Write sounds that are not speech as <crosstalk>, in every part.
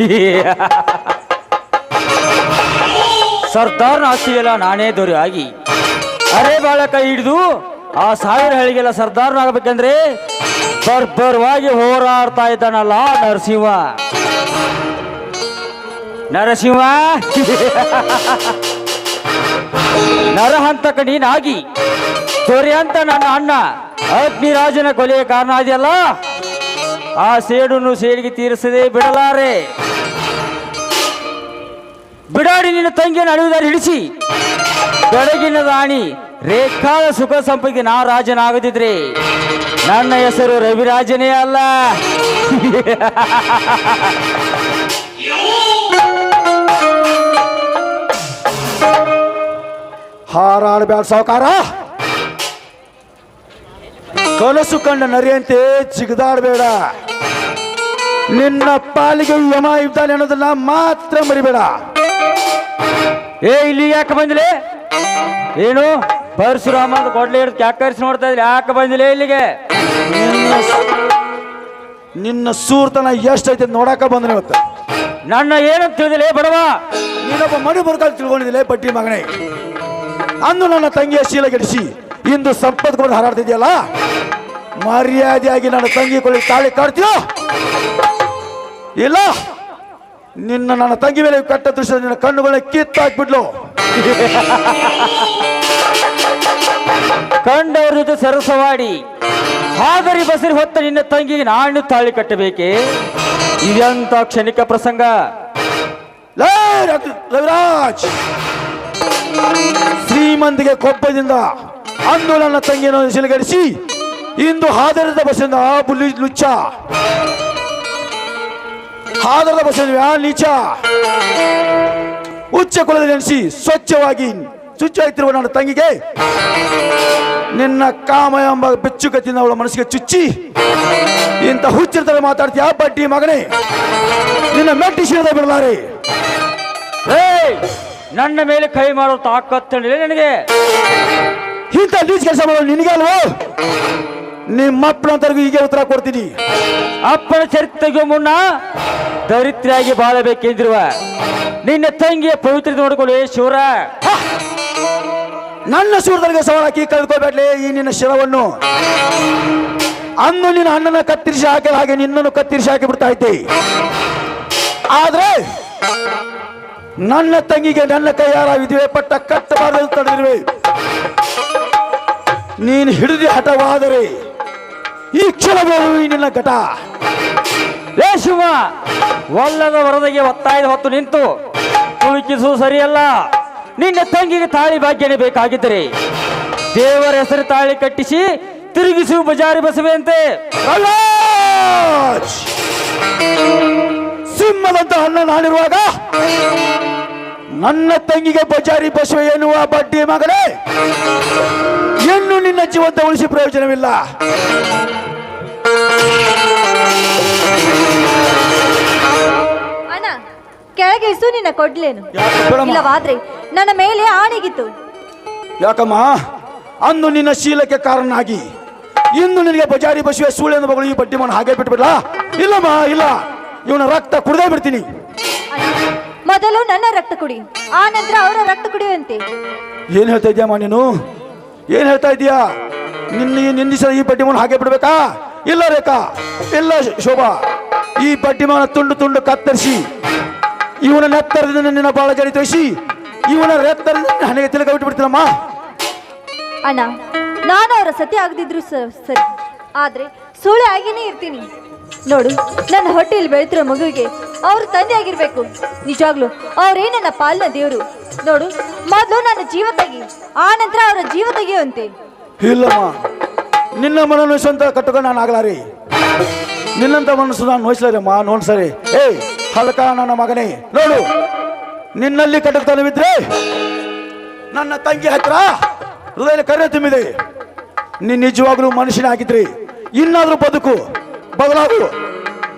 <laughs> ಸರ್ದಾರ್ನ ಆಸ್ತಿಗೆಲ್ಲ ನಾನೇ ದೊರೆ ಆಗಿ ಅರೆ ಬಾಳ ಕೈ ಹಿಡಿದು ಆ ಸಾವಿರ ಹಳಿಗೆಲ್ಲ ಸರ್ದಾರ್ನಾಗಬೇಕಂದ್ರೆ ಬರ್ಬರ್ವಾಗಿ ಹೋರಾಡ್ತಾ ಇದ್ದಾನಲ್ಲ ನರಸಿಂಹ. ನರಸಿಂಹ. <laughs> ನರಹಂತಕ ನೀನಾಗಿ ದೊರೆ ಅಂತ ನನ್ನ ಅಣ್ಣ ಅಗ್ನಿರಾಜನ ಕೊಲೆಯ ಕಾರಣ ಇದೆಯಲ್ಲ ಆ ಸೇಡನ್ನು ಸೇಡಿಗೆ ತೀರಿಸದೆ ಬಿಡಲಾರೆ. ಬಿಡಾಡಿ ನಿನ್ನ ತಂಗಿಯನ್ನು ಅಳಿವುದಾರಿ ಹಿಡಿಸಿ. ಬೆಳಗಿನ ರಾಣಿ ರೇಖಾದ ಸುಖ ಸಂಪತ್ತಿಗೆ ನಾ ರಾಜನಾಗದಿದ್ರೆ ನನ್ನ ಹೆಸರು ರವಿರಾಜನೇ ಅಲ್ಲ. ಹಾರಾಡಬೇಡ ಸಾವುಕಾರ. ಕನಸು ಕಂಡ ನರಿಯಂತೆ ಜಿಗದಾಡಬೇಡ. ನಿನ್ನ ಪಾಲಿಗೆ ಯಮ ಇದ್ದಾನೆ ಅನ್ನೋದನ್ನ ಮಾತ್ರ ಮರಿಬೇಡ. ಏ, ಇಲ್ಲಿ ಯಾಕೆ ಬಂದಿಲೆ? ಏನು? ಪರಶುರಾಮ ಕೊಡ್ಲಿ ಯಾಕೆ ಕ್ಯಾಕರಿಸಿ ನೋಡ್ತಾ ಇದ್ರಿ ಯಾಕೆ ಬಂದಿಲ್ಲ ಇಲ್ಲಿಗೆ? ನಿನ್ನ ಸೂರ್ತನ ಎಷ್ಟೈತೆ ನೋಡಾಕ ಬಂದ್ರೆ ಇವತ್ತು. ನನ್ನ ಏನಂತ ತಿಳಿದಿಲ್ಲ ಬಡವ? ನೀನೊಬ್ಬ ಮಣಿ ಬರ್ಕಾಲ್ ತಿಳ್ಕೊಂಡಿದ್ದಿಲ್ಲ ಪಟ್ಟಿ ಮಗನೇ. ಅಂದು ನನ್ನ ತಂಗಿಯ ಶೀಲಗೆಡಿಸಿ ಇಂದು ಸಂಪತ್ ಕೊಂಡು ಹಾರಾಡ್ತಿದ್ಯಲ್ಲ? ಮರ್ಯಾದೆಯಾಗಿ ನನ್ನ ತಂಗಿ ಕೊಳ್ಳಿ ತಾಳಿ ಕಾಡ್ತೀಯೋ? ಇಲ್ಲ? ನಿನ್ನ ನನ್ನ ತಂಗಿ ಮೇಲೆ ಕಟ್ಟ ದೃಶ್ಯ ನಿನ್ನ ಕಣ್ಣುಗಳನ್ನ ಕಿತ್ತಾಕ್ಬಿಡ್ಲು ಕಂಡವ್ರ ಜೊತೆ ಸರಸವಾಡಿ ಹಾದರಿ ಬಸರಿ ಹೊತ್ತ ನಿನ್ನ ತಂಗಿಗೆ ನಾನು ತಾಳಿ ಕಟ್ಟಬೇಕೆ? ಇದೆಂತ ಕ್ಷಣಿಕ ಪ್ರಸಂಗ. ರವಿರಾಜ್! ಶ್ರೀಮಂತಿಗೆ ಕೊಪ್ಪದಿಂದ ಅಂದು ನನ್ನ ತಂಗಿಯನ್ನು ಸಿಲಗಡಿಸಿ ಇಂದು ಹಾದರದ ಬಸ್ಸಿಂದ ಬುಲ್ಲಿ ಲುಚ್ಚ. ಹಾದರದ ಬಸ್ಸಿಂದ ಯಾ ನೀಚ. ಉಚ್ಚ ಕುಲದಲ್ಲಿ ನೆನೆಸಿ ಸ್ವಚ್ಛವಾಗಿ ಚುಚ್ಚಾಯ್ತಿರುವ ನನ್ನ ತಂಗಿಗೆ ನಿನ್ನ ಕಾಮ ಎಂಬ ಬೆಚ್ಚುಗತಿಯಿಂದ ಅವಳ ಮನಸ್ಸಿಗೆ ಚುಚ್ಚಿ ಇಂಥ ಹುಚ್ಚಿರ್ತಾರೆ ಮಾತಾಡ್ತೀಯ ಬಡ್ಡಿ ಮಗನೇ? ನಿನ್ನ ಮೆಟ್ಟಿ ಶಿರದ ಬಿಡಲಾರೆ. ನನ್ನ ಮೇಲೆ ಕೈ ಮಾಡೋ ತಾಕತ್ತಿಲ್ಲ ನನಗೆ? ಇಂಥ ಲೀಸ್ ಕೆಲಸ ಮಾಡೋ ನಿನಗೆ ಅಲ್ವೋ ನಿಮ್ಮಪ್ಪನಂತರಿಗೂ ಹೀಗೆ ಉತ್ತರ ಕೊಡ್ತೀನಿ. ಅಪ್ಪನ ಚರಿತ್ರೆಗೂ ಮುನ್ನ ದರಿದ್ರಿಯಾಗಿ ಬಾಳಬೇಕೆಂದಿರುವ ನಿನ್ನ ತಂಗಿಯ ಪವಿತ್ರ ನೋಡಿಕೊಳ್ಳಿ ಶಿವರ ನನ್ನ ಸೂರದರಿಗೆ ಸವಾಲ ಹಾಕಿ ಕಳ್ಕೊಬೇಡ್ಲಿ ಈ ನಿನ್ನ ಶಿರವನ್ನು. ಅಂದು ನಿನ್ನ ಅಣ್ಣನ ಕತ್ತರಿಸಿ ಹಾಕಿದ ಹಾಗೆ ನಿನ್ನನ್ನು ಕತ್ತರಿಸಿ ಹಾಕಿ ಬಿಡ್ತಾ ಇದ್ದೆ. ಆದ್ರೆ ನನ್ನ ತಂಗಿಗೆ ನನ್ನ ಕೈಯಾರ ವಿಧಿವೆ ಪಟ್ಟ ಕಟ್ಟಬಾರದು ತಡೆದಿರುವೆ ನೀನು ಹಿಡಿದು ಹಠವಾದರೆ ಈ ಕ್ಷಣವೂ ನಿನ್ನ ಘಟ. ಏ ಶಿವ ಒಲ್ಲದ ವರದಿಗೆ ಒತ್ತಾಯದ ಹೊತ್ತು ನಿಂತು ತುಳುಕಿಸುವುದು ಸರಿಯಲ್ಲ. ನಿನ್ನ ತಂಗಿಗೆ ತಾಳಿ ಭಾಗ್ಯನೇ ಬೇಕಾಗಿದ್ದರೆ ದೇವರ ಹೆಸರು ತಾಳಿ ಕಟ್ಟಿಸಿ ತಿರುಗಿಸು ಬಜಾರಿ ಬಸವೆಯಂತೆ! ಸಿಂಹದಂತ ಅಣ್ಣ ಹಾಳಿರುವಾಗ ನನ್ನ ತಂಗಿಗೆ ಬಜಾರಿ ಬಸವೆ ಎನ್ನುವ ಬಡ್ಡಿ ಮಗನೇ ನಿನ್ನ ಜೀವಂತ ಉಳಿಸಿ ಪ್ರಯೋಜನವಿಲ್ಲ. ಅಣ್ಣ ಇಸು ನಿನ್ನ ಕೊಡ್ಲೇನು? ಇಲ್ಲವಾದ್ರೆ ನನ್ನ ಮೇಲೆ ಆಣೆಗಿತ್ತು. ಯಾಕಮ್ಮ? ಅಂದು ನಿನ್ನ ಶೀಲಕ್ಕೆ ಕಾರಣನಾಗಿ. ಇಂದು ನಿನಗೆ ಬಜಾರಿ ಬಸವೆ ಸೂಳೆಂದು ಮಗಳು ಈ ಬಡ್ಡಿ ಮನ ಹಾಗೆ ಬಿಟ್ಬಿಡ್ಲ ಇಲ್ಲಮ್ಮ ಇಲ್ಲ. ಇವನ ರಕ್ತ ಕುಡ್ದೇ ಬಿಡ್ತೀನಿ. ಮೊದಲು ನನ್ನ ರಕ್ತ ಕುಡಿ ಆ ನಂತರ ಅವರ ರಕ್ತ ಕುಡಿಯುವಂತೆ. ಏನ್ ಹೇಳ್ತಾ ಇದೆಯಮ್ಮ ನೀನು ಏನ್ ಹೇಳ್ತಾ ಇದೀಯಾ? ನಿನ್ನ ನಿನ್ನ ಈ ಬಡ್ಡಿ ಹಾಗೆ ಬಿಡ್ಬೇಕಾ? ಇಲ್ಲ ರೇಖಾ, ಇಲ್ಲ ಶೋಭಾ. ಈ ಬಡ್ಡಿ ತುಂಡು ತುಂಡು ಕತ್ತರಿಸಿ, ಇವನ ನೆತ್ತರದಿಂದ ನಿನ್ನ ಬಾಳ ಜಡಿ ತೋರಿಸಿ ಇವನ ರೆತ್ತರದಿಂದ ಹಣೆಗೆ ತಿಲಕ ಬಿಟ್ಟು ಬಿಡ್ತೀನಮ್ಮ ಅಣ್ಣ, ನಾನು ಅವರ ಸತಿ ಆಗದಿದ್ರು ಸ- ಸರಿ. ಆದ್ರೆ ಸುಳ್ಳು ಆಗಿನೇ ಇರ್ತೀನಿ. ನೋಡು, ನನ್ನ ಹೊಟ್ಟೆಯಲ್ಲಿ ಬೆಳೆತಿರೋ ಮಗುವಿಗೆ ಅವ್ರ ತಂದೆ ಆಗಿರ್ಬೇಕು. ನಿಜವಾಗ್ಲು ಅವರೇ ನನ್ನ ಪಾಲನ ದೇವರು. ನೋಡು, ಮೊದಲು ನನ್ನ ಜೀವ ತೆಗಿ, ಆ ನಂತರ ಅವರ ಜೀವ ತೆಗೆಯುವಂತೆ. ಇಲ್ಲಮ್ಮ, ನಿನ್ನ ಮನನ್ನು ಸ್ವಂತ ಕಟ್ಟಕೊಂಡು ನಾನು ಆಗಲಾರಿ. ನಿನ್ನಂತ ಮನಸ್ಸು ನಾನು ನೋಯಿಸ್ಲಾರಮ್ಮ ನೋಡ್ಸರಿ ಏಯ್ ಹಲಕ ನನ್ನ ಮಗನೇ. ನೋಡು, ನಿನ್ನಲ್ಲಿ ಕಟಕತನವಿದ್ರೆ ನನ್ನ ತಂಗಿ ಹತ್ರ ಹೃದಯ ಕರೆ ತುಂಬಿದೆ. ನೀನ್ ನಿಜವಾಗ್ಲೂ ಮನುಷ್ಯನೇ ಆಗಿದ್ರಿ ಇನ್ನಾದ್ರೂ ಬದುಕು. ಬದಲಾಗು.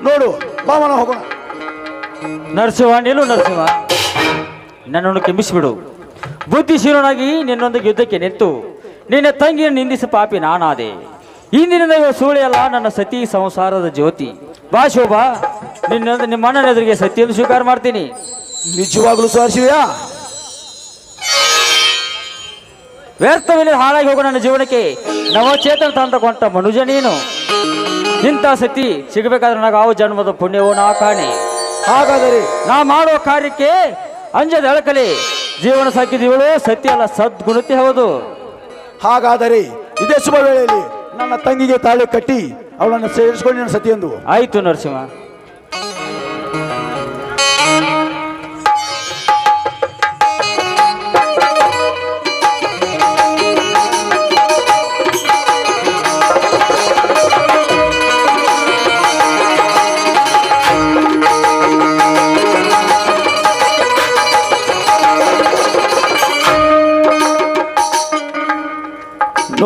ನೋಡು ಬಾಮನ ಹೋಗೋಣ. ನರಸಿಂಹ ನೀನು ನರಸಿಂಹ. ನನ್ನನ್ನು ಕೆಂಬಿಸಿಬಿಡು ಬುದ್ಧಿಶೀಲನಾಗಿ ನಿನ್ನೊಂದಿಗೆ ಯುದ್ಧಕ್ಕೆ ನಿಂತು ನಿನ್ನ ತಂಗಿಯನ್ನು ನಿಂದಿಸಿ ಪಾಪಿ ನಾನಾದೆ. ಇಂದಿನಿಂದ ಸೂಳೆಯಲ್ಲ ನನ್ನ ಸತಿ ಸಂಸಾರದ ಜ್ಯೋತಿ. ಬಾ ಶೋಭಾ ನಿನ್ನ ನಿಮ್ಮ ಅಣ್ಣನ ಎದುರಿಗೆ ಸತ್ಯವನ್ನು ಸ್ವೀಕಾರ ಮಾಡ್ತೀನಿ. ನಿಜವಾಗ್ಲೂ ಸಾರಿಸಿವ್ಯಾ ವ್ಯರ್ಥವಿಲ್ಲ ಹಾಳಾಗಿ ಹೋಗೋ ನನ್ನ ಜೀವನಕ್ಕೆ. ನವಚೇತನ ತಂದುಕೊಂಡ ಮನುಜ ನೀನು. ಇಂಥ ಸತಿ ಸಿಗಬೇಕಾದ್ರೆ ನನಗೆ ಆ ಜನ್ಮದ ಪುಣ್ಯವೋ ನಾ ಕಾಣಿ. ಹಾಗಾದರೆ ನಾ ಮಾಡುವ ಕಾರ್ಯಕ್ಕೆ ಅಂಜದ ಎಳಕಲಿ. ಜೀವನ ಸಾಕಿದೀವಳು ಸತ್ಯ ಅಲ್ಲ ಸದ್ಗುಣತಿ ಹೌದು. ಹಾಗಾದರೆ ಇದೇ ಶುಭ ವೇಳೆಯಲ್ಲಿ ನನ್ನ ತಂಗಿಗೆ ತಾಳಿ ಕಟ್ಟಿ ಅವಳನ್ನು ಸೇರಿಸಿಕೊಂಡು ಸತಿ ಎಂದು ಆಯ್ತು ನರಸಿಂಹ.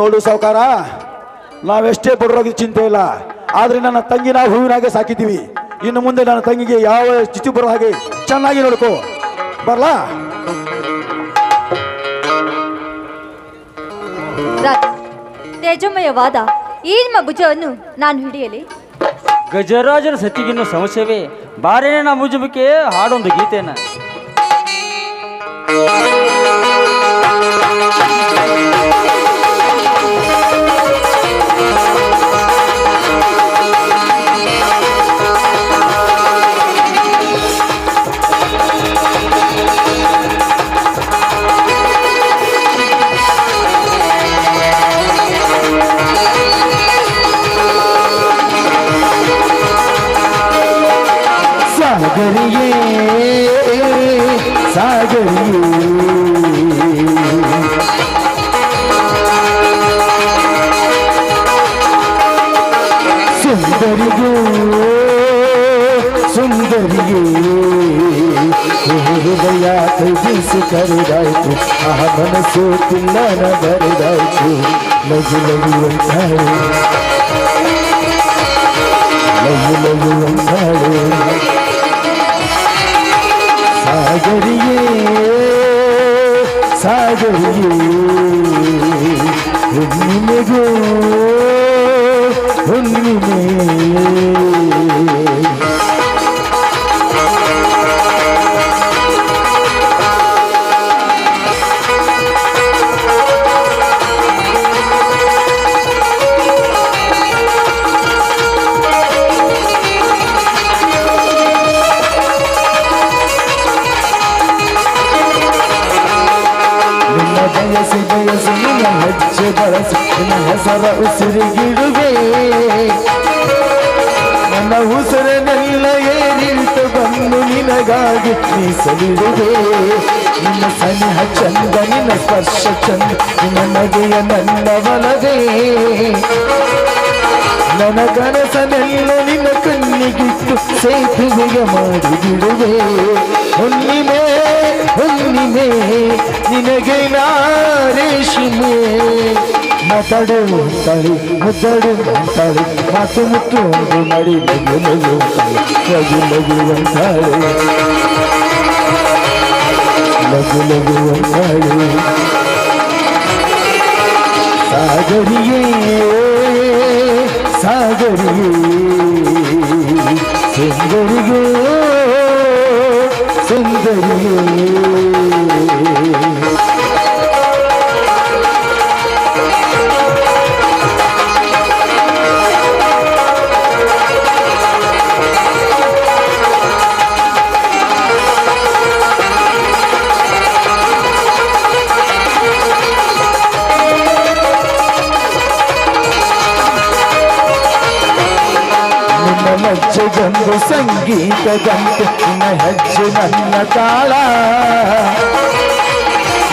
ನೋಡು ಸಾವುಕಾರ. ನಾವೆಷ್ಟೇ ಬಡರೋಗಿ ಚಿಂತೆ ಇಲ್ಲ. ಆದ್ರೆ ನನ್ನ ತಂಗಿ ನಾವು ಹೂವಿನಾಗೆ ಸಾಕಿದ್ದೀವಿ. ಇನ್ನು ಮುಂದೆ ನನ್ನ ತಂಗಿಗೆ ಯಾವ ಚಿಚು ಬರೋ ಹಾಗೆ ಚೆನ್ನಾಗಿ ನೋಡ್ಕೋ. ಬರ್ಲಾ? ತೇಜೋಮಯವಾದ ಈ ನಿಮ್ಮ ಭುಜವನ್ನು ನಾನು ಹಿಡಿಯಲಿ? ಗಜರಾಜನ ಸತಿಗಿನ್ನು ಸಮಸ್ಯೆವೇ. ಬಾರೇನೆ ನಾ ಮುಜುಬಕ್ಕೆ ಹಾಡೊಂದು ಗೀತೆನ. ಸುಂದರಿಯೇ. ಹೃದಯ ಕೈಗಿಸಿ ಕರೆದಾಯ್ತು. ಆ ಮನಸ್ಸು ತಿನ್ನನ ಬರೆದಾಯ್ತು. ನಗು ನಗುವಂತಾಳೆ ನಗು ನಗುವಂತಾಳೆ ಸಾಗರಿಯೇ ಸಾಗರಿಯೇ. ಹೆಸರ ಉಸಿರಿಗಿಡುವೆ. ನನ್ನ ಉಸಿರನೆಲ್ಲ ಏರಿಳಿತು ಬಂದು ನಿನಗಾಗಿ ಮೀಸಲಿಡುವೆ. ನಿನ್ನ ಸನಿಹ ಚಂದ, ನಿನ್ನ ಸ್ಪರ್ಶ ಚಂದ, ನಿನ್ನ ನಗೆಯ ನನ್ನ ಬಲವೇ ನನ್ನ ಕನಸನೆಲ್ಲ ನಿನ್ನ ಕಣ್ಣಿಗಿಟ್ಟು ಸೇತುವೆಗೆ ಮಾಡಿಬಿಡುವೆ. ಹುಣ್ಣಿಮೆ ಹುಣ್ಣಿಮೆ, ನಿನಗೆ ನಾ ಮಾತಾಡು ಅಂತಾಳೆ ಮುದ್ದಾಡು ಅಂತಾಳೆ ಮಾತು ಮುತ್ತು ಒಂದು ಮಡಿ ಲಗು ಅಂತಾಳೆ ಲಗು ಲಗು ಅಂತಾಳೆ. ಲಗು ಲಗು ಅಂತಾಳೆ. ಸಾಗರಿಯೇ ಸಾಗರಿಯೇ, ಸುಂದರಿಯೋ ಸುಂದರಿಯೋ. ಲಜ್ಜೆಗೊಂದು ಸಂಗೀತದಂತೆ ನಿನ್ನ ಹೆಜ್ಜೆ ನನ್ನ ತಾಳ.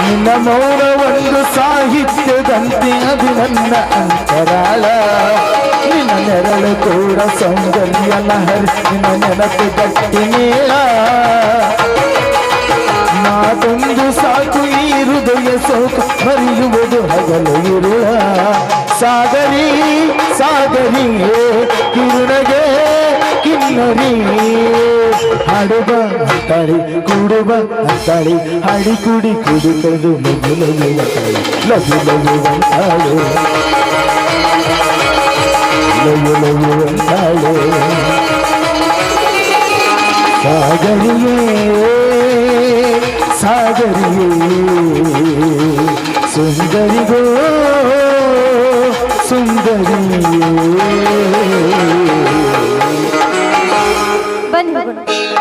ನಿನ್ನ ಮೌನ ಒಂದು ಸಾಹಿತ್ಯದಂತೆ ಅದು ನನ್ನ ಅಂತರಾಳ. ನಿನ್ನ ನೆರಳು ಕೂಡ ಸೌಂದರ್ಯ ಲಹರಿ, ನಿನ್ನ ನೆನಪು ಗಟ್ಟಿ ಮೇಳ ಮಾತೊಂದು ಸಾಕು ಈ ಹೃದಯ ಸೋಕು, ಮರೆಯುವುದು ಹಗಲು ಇರುಳ. ಸಾಗರಿ, ಸಾಗರಿಯೇ, ಕಿರುನಗೆ இன்னொரு அடுப தடி குடுப தடி அடிக்குடி குடித்தது சாகரியே சாகரியே சுந்தரிகோ சுந்தரியே. বাই